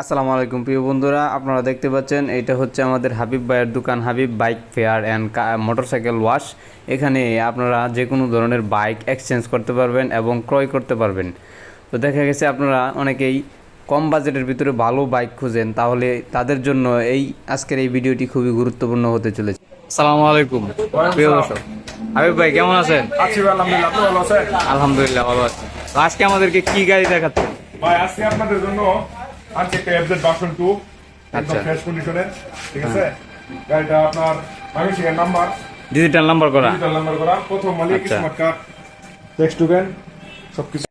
আসসালামু আলাইকুম প্রিয় বন্ধুরা। আপনারা দেখতে পাচ্ছেন এটা হচ্ছে আমাদের হাবিব ভাইয়ের দোকান Habib bike fair and motorcycle wash. এখানে আপনারা যে কোনো ধরনের বাইক এক্সচেঞ্জ করতে পারবেন এবং ক্রয় করতে পারবেন। তো দেখা গেছে আপনারা অনেকেই কম বাজেটের ভিতরে ভালো বাইক খুঁজেন তাহলে তাদের জন্য এই আজকের এই ভিডিওটি খুবই গুরুত্বপূর্ণ হতে চলেছে। আসসালামু আলাইকুম প্রিয় দর্শক। হাবিব ভাই কেমন আছেন? আছি আলহামদুলিল্লাহ ভালো আছেন? আলহামদুলিল্লাহ ভালো আছি। আজকে আমাদেরকে কি গাড়ি দেখাচ্ছেন? ভাই আজকে আপনাদের জন্য আজকে একটা এফজেড ভার্সন টু একদম আচ্ছা। ফ্রেশ কন্ডিশনের ঠিক আছে? গাড়িটা আপনার নাম্বার ডিজিটাল নাম্বার করা। ডিজিটাল নাম্বার করা প্রথম মালিক আচ্ছা। স্মার্ট কার্ড টেক্সট টুকেন সবকিছু।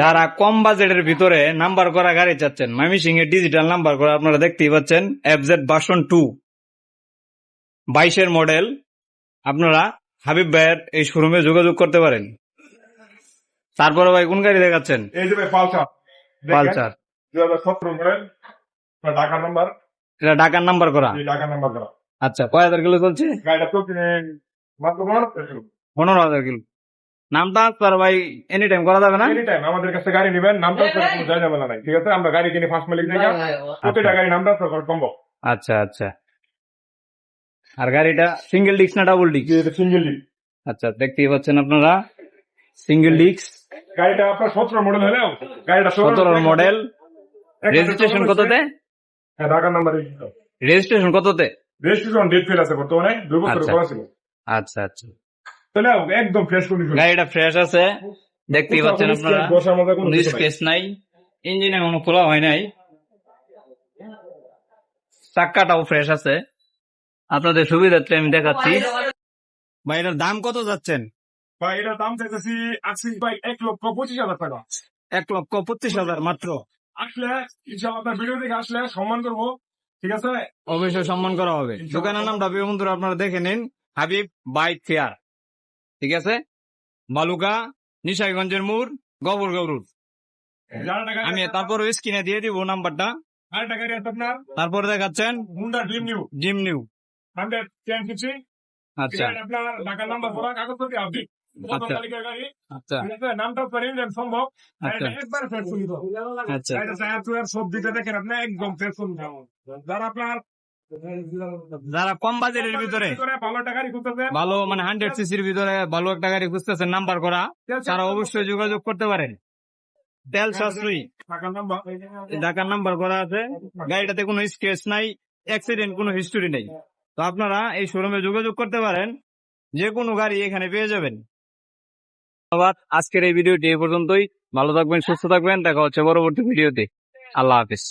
যারা কম বাজেটের ভিতরে নাম্বার করা গাড়ি চাচ্ছেন ময়মনসিং এর ডিজিটাল নাম্বার করা আপনারা দেখতেই পাচ্ছেন এফজেড ভার্সন টু বাইশের মডেল আপনারা হাবিব ভাইয়ের এই শোরুমে যোগাযোগ করতে পারেন। তারপরে ভাই কোন গাড়ি দেখাচ্ছেন? এই যে ভাই পালসার। পালসার। দুই হাজার সতেরো মডেল ঢাকার নাম্বার। এটা ঢাকার নাম্বার করা? এই ঢাকার নাম্বার করা। আচ্ছা কয় হাজার কিলো চলছে? গাড়িটা তো কিনে মাত্র পনেরো হাজার কিলো। নামটা স্যার ভাই এনি টাইম করা যাবে না? এনি টাইম আমাদের কাছে গাড়ি নেবেন নামটা কোনো জায়গা মেলা নাই ঠিক আছে? আমরা গাড়ি কিনে ফার্স্ট মালিক জায়গা। প্রতিটা গাড়ি নামটা সম্ভব আচ্ছা আচ্ছা। আর গাড়িটা সিঙ্গেল ডিস্ক না ডাবল ডিস্ক সিঙ্গেল আচ্ছা দেখতেই পাচ্ছেন আপনারা। সিঙ্গেল ডিস্ক গাড়িটা আপনার সতেরো মডেল হলেও গাড়িটা সতেরো মডেল রেজিস্ট্রেশন কততে? হ্যাঁ ঢাকার নাম্বার রেজিস্ট্রেশন কততে? রেজিস্ট্রেশন ডেট ফেল আছে বর্তমানে দুই বছর আচ্ছা। করা ছিল। আচ্ছা আচ্ছা। তাহলে একদম ফ্রেশ কন্ডিশন গাড়িটা ফ্রেশ আছে। দেখতেই পাচ্ছেন আপনারা। বসার মধ্যে কোনো। স্পেস নাই। ইঞ্জিনে কোনো খোলা হয় নাই। চাক্কাটাও ফ্রেশ আছে। আপনাদের সুবিধার্থে আমি দেখাচ্ছি। ভাই এটার দাম কত যাচ্ছেন? ভাই এটা দাম চাইতেছি আশি ভাই এক লক্ষ পঁচিশ হাজার টাকা। এক লক্ষ পঁচিশ হাজার মাত্র। আসলে আপনার ভিডিও দেখে আসলে সম্মান করব। ঠিক আছে? অবশ্যই সম্মান করা হবে। দোকানের নামটা বন্ধুরা আপনারা দেখে নিন। Habib bike fair. ঠিক আছে? বালুকা নিশাইগঞ্জের মোড় গবর গৌরুর। আমি তারপর স্ক্রিনে দিয়ে দিব নাম্বারটা। তারপরে দেখাচ্ছেন ড্রিম নিউ জিম নিউ আচ্ছা। আপনার ঢাকার নাম্বার কাগজ করে আচ্ছা। আচ্ছা। নামটা সম্ভব। আচ্ছা। একবার। আচ্ছা। দেখেন আপনি একদম। যারা আপনার যারা কম ভিতরে ভালো মানে হান্ড্রেড সিসির ভিতরে ভালো একটা গাড়ি খুঁজতেছেন নাম্বার করা তারা অবশ্যই যোগাযোগ করতে পারেন। তেল সাশ্রয়ী। ঢাকার নাম্বার করা আছে। গাড়িটাতে কোনো স্ক্রেচ নাই অ্যাক্সিডেন্ট কোনো হিস্টোরি নেই। তো আপনারা এই শোরুমে যোগাযোগ করতে পারেন। যে কোনো গাড়ি এখানে পেয়ে যাবেন। ধন্যবাদ। আজকের এই ভিডিওটি এ পর্যন্তই। ভালো থাকবেন, সুস্থ থাকবেন। দেখা হচ্ছে পরবর্তী ভিডিওতে। আল্লাহ হাফিজ।